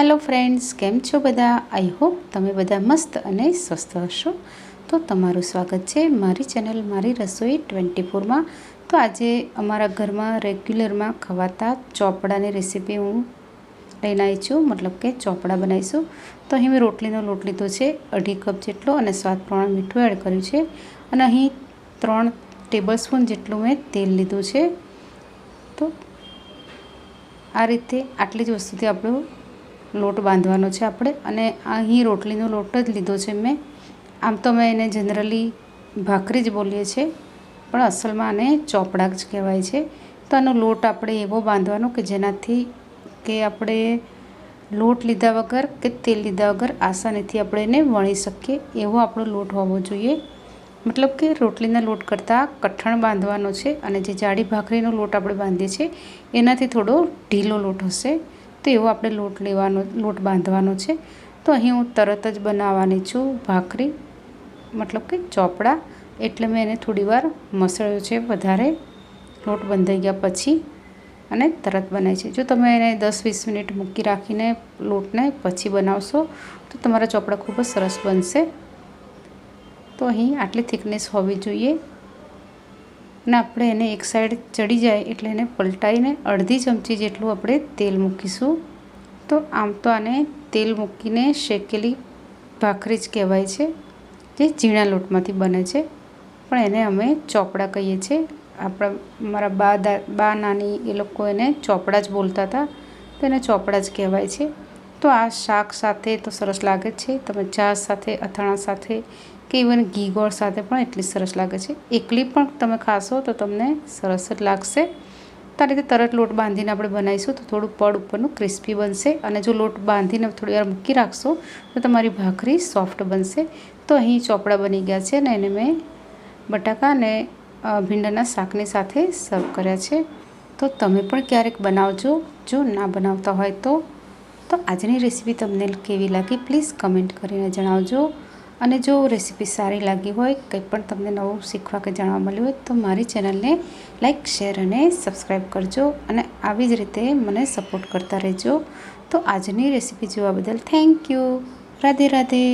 Hello friends કેમ છો બધા? આઈ હોપ તમે બધા મસ્ત અને સ્વસ્થ હશો. તો તમારું સ્વાગત છે મારી ચેનલ મારી રસોઈ ટ્વેન્ટી ફોરમાં તો આજે અમારા ઘરમાં રેગ્યુલરમાં ખવાતા ચોપડાની રેસીપી હું લઈને આવી છું. મતલબ કે ચોપડા બનાવીશું. તો અહીં મેં રોટલીનો લોટ લીધો છે, અઢી કપ જેટલો અને સ્વાદ પ્રમાણે મીઠું એડ કર્યું છે. અને અહીં ત્રણ ટેબલ સ્પૂન જેટલું મેં તેલ લીધું છે. તો આ રીતે આટલી જ વસ્તુથી આપણો લોટ બાંધવાનો છે આપણે. અને અહીં રોટલીનો લોટ જ લીધો છે મેં. આમ તો મેં એને જનરલી ભાખરી જ બોલીએ છીએ, પણ અસલમાં આને ચોપડા જ કહેવાય છે. તો આનો લોટ આપણે એવો બાંધવાનો કે જેનાથી કે આપણે લોટ લીધા વગર કે તેલ લીધા વગર આસાનીથી આપણે એને વણી શકીએ. એવો આપણો લોટ હોવો જોઈએ. મતલબ કે રોટલીના લોટ કરતાં કઠણ બાંધવાનો છે અને જે જાડી ભાખરીનો લોટ આપણે બાંધીએ છીએ, એનાથી થોડો ઢીલો લોટ હશે. તો એવો આપણે લોટ લેવાનો, લોટ બાંધવાનો છે. તો અહીં હું તરત જ બનાવવાની છું ભાખરી, મતલબ કે ચોપડા. એટલે મેં એને થોડી વાર મસળ્યો છે વધારે. લોટ બંધાઈ ગયા પછી અને તરત બનાવી છે. જો તમે એને દસ વીસ મિનિટ મૂકી રાખીને લોટને પછી બનાવશો, તો તમારા ચોપડા ખૂબ જ સરસ બનશે. તો અહીં આટલી થિકનેસ હોવી જોઈએ. અને આપણે એને એક સાઈડ ચડી જાય એટલે એને પલટાઈને અડધી ચમચી જેટલું આપણે તેલ મૂકીશું. તો આમ તો આને તેલ મૂકીને શેકેલી ભાખરી જ કહેવાય છે, જે ઝીણા લોટમાંથી બને છે. પણ એને અમે ચોપડા કહીએ છીએ. આપણા, મારા બા બા નાની એ લોકો એને ચોપડા જ બોલતા હતા, તો એને ચોપડા જ કહેવાય છે. તો આ શાક સાથે તો સરસ લાગે છે. તમે ચા સાથે, અથાણા સાથે કે ઇવન ઘી ગોળ સાથે પણ એટલી સરસ લાગે છે. એકલી પણ તમે ખાશો તો તમને સરસ જ લાગશે. તો રીતે તરત લોટ બાંધીને આપણે બનાવીશું તો થોડું પડ ઉપરનું ક્રિસ્પી બનશે અને જો લોટ બાંધીને થોડી વાર મૂકી રાખશો તો તમારી ભાખરી સોફ્ટ બનશે. તો અહીં ચોપડા બની ગયા છે અને એને મેં બટાકા અને ભીંડાના શાકની સાથે સર્વ કર્યા છે. તો તમે પણ ક્યારેક બનાવજો. જો ના બનાવતા હોય તો તો આજની રેસીપી તમને કેવી લાગી? પ્લીઝ કમેન્ટ કરીને જણાવજો. અને જો રેસીપી સારી લાગી હોય, કંઈ પણ તમને નવું શીખવા કે જાણવા મળ્યું હોય, તો મારી ચેનલને લાઇક શેર અને સબસ્ક્રાઈબ કરજો અને આવી જ રીતે મને સપોર્ટ કરતા રહેજો. તો આજની રેસીપી જોવા બદલ થેન્ક યુ. રાધે રાધે.